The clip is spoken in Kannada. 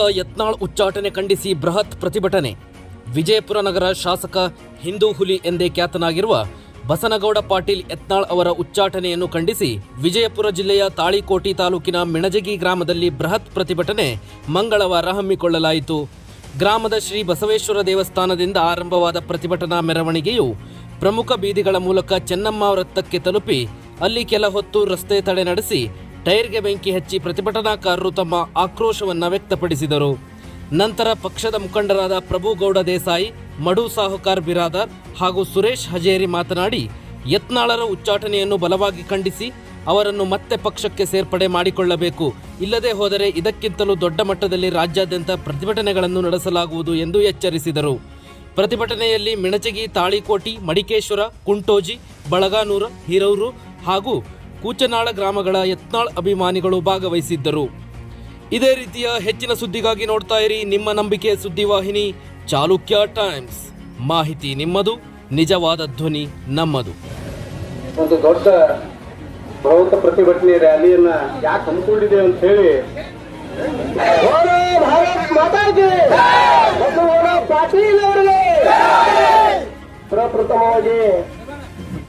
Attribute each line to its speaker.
Speaker 1: ಯತ್ನಾಳ್ ಉಚ್ಚಾಟನೆ ಖಂಡಿಸಿ ಬೃಹತ್ ಪ್ರತಿಭಟನೆ. ವಿಜಯಪುರ ನಗರ ಶಾಸಕ ಹಿಂದೂ ಹುಲಿ ಎಂದೇ ಖ್ಯಾತನಾಗಿರುವ ಬಸನಗೌಡ ಪಾಟೀಲ್ ಯತ್ನಾಳ್ ಅವರ ಉಚ್ಚಾಟನೆಯನ್ನು ಖಂಡಿಸಿ ವಿಜಯಪುರ ಜಿಲ್ಲೆಯ ತಾಳಿಕೋಟಿ ತಾಲೂಕಿನ ಮಿಣಜಗಿ ಗ್ರಾಮದಲ್ಲಿ ಬೃಹತ್ ಪ್ರತಿಭಟನೆ ಮಂಗಳವಾರ ಹಮ್ಮಿಕೊಳ್ಳಲಾಯಿತು. ಗ್ರಾಮದ ಶ್ರೀ ಬಸವೇಶ್ವರ ದೇವಸ್ಥಾನದಿಂದ ಆರಂಭವಾದ ಪ್ರತಿಭಟನಾ ಮೆರವಣಿಗೆಯು ಪ್ರಮುಖ ಬೀದಿಗಳ ಮೂಲಕ ಚೆನ್ನಮ್ಮ ವೃತ್ತಕ್ಕೆ ತಲುಪಿ ಅಲ್ಲಿ ಕೆಲ ಹೊತ್ತು ರಸ್ತೆ ತಡೆ ನಡೆಸಿ ಟೈರ್ಗೆ ಬೆಂಕಿ ಹಚ್ಚಿ ಪ್ರತಿಭಟನಾಕಾರರು ತಮ್ಮ ಆಕ್ರೋಶವನ್ನು ವ್ಯಕ್ತಪಡಿಸಿದರು. ನಂತರ ಪಕ್ಷದ ಮುಖಂಡರಾದ ಪ್ರಭುಗೌಡ ದೇಸಾಯಿ, ಮಡು ಸಾಹುಕಾರ್ ಬಿರಾದರ್ ಹಾಗೂ ಸುರೇಶ್ ಹಜೇರಿ ಮಾತನಾಡಿ, ಯತ್ನಾಳರ ಉಚ್ಚಾಟನೆಯನ್ನು ಬಲವಾಗಿ ಖಂಡಿಸಿ ಅವರನ್ನು ಮತ್ತೆ ಪಕ್ಷಕ್ಕೆ ಸೇರ್ಪಡೆ ಮಾಡಿಕೊಳ್ಳಬೇಕು. ಇಲ್ಲದೆ ಹೋದರೆ ಇದಕ್ಕಿಂತಲೂ ದೊಡ್ಡ ಮಟ್ಟದಲ್ಲಿ ರಾಜ್ಯಾದ್ಯಂತ ಪ್ರತಿಭಟನೆಗಳನ್ನು ನಡೆಸಲಾಗುವುದು ಎಂದು ಎಚ್ಚರಿಸಿದರು. ಪ್ರತಿಭಟನೆಯಲ್ಲಿ ಮಿಣಚಗಿ, ತಾಳಿಕೋಟಿ, ಮಡಿಕೇಶ್ವರ, ಕುಂಟೋಜಿ, ಬಳಗಾನೂರ, ಹಿರೂರು ಹಾಗೂ ಕೂಚನಾಳ ಗ್ರಾಮಗಳ ಯತ್ನಾಳ್ ಅಭಿಮಾನಿಗಳು ಭಾಗವಹಿಸಿದ್ದರು. ಇದೇ ರೀತಿಯ ಹೆಚ್ಚಿನ ಸುದ್ದಿಗಾಗಿ ನೋಡ್ತಾ ಇರಿ ನಿಮ್ಮ ನಂಬಿಕೆ ಸುದ್ದಿವಾಹಿನಿ ಚಾಲುಕ್ಯ ಟೈಮ್ಸ್. ಮಾಹಿತಿ ನಿಮ್ಮದು, ನಿಜವಾದ ಧ್ವನಿ ನಮ್ಮದು.
Speaker 2: ಒಂದು ದೊಡ್ಡ ಬೃಹತ್ ಪ್ರತಿಭಟನೆ ರ್ಯಾಲಿಯನ್ನ ಯಾಕೆ ಹಮ್ಮಿಕೊಂಡಿದೆ ಅಂತ ಹೇಳಿ. ಪ್ರಪ್ರಥಮವಾಗಿ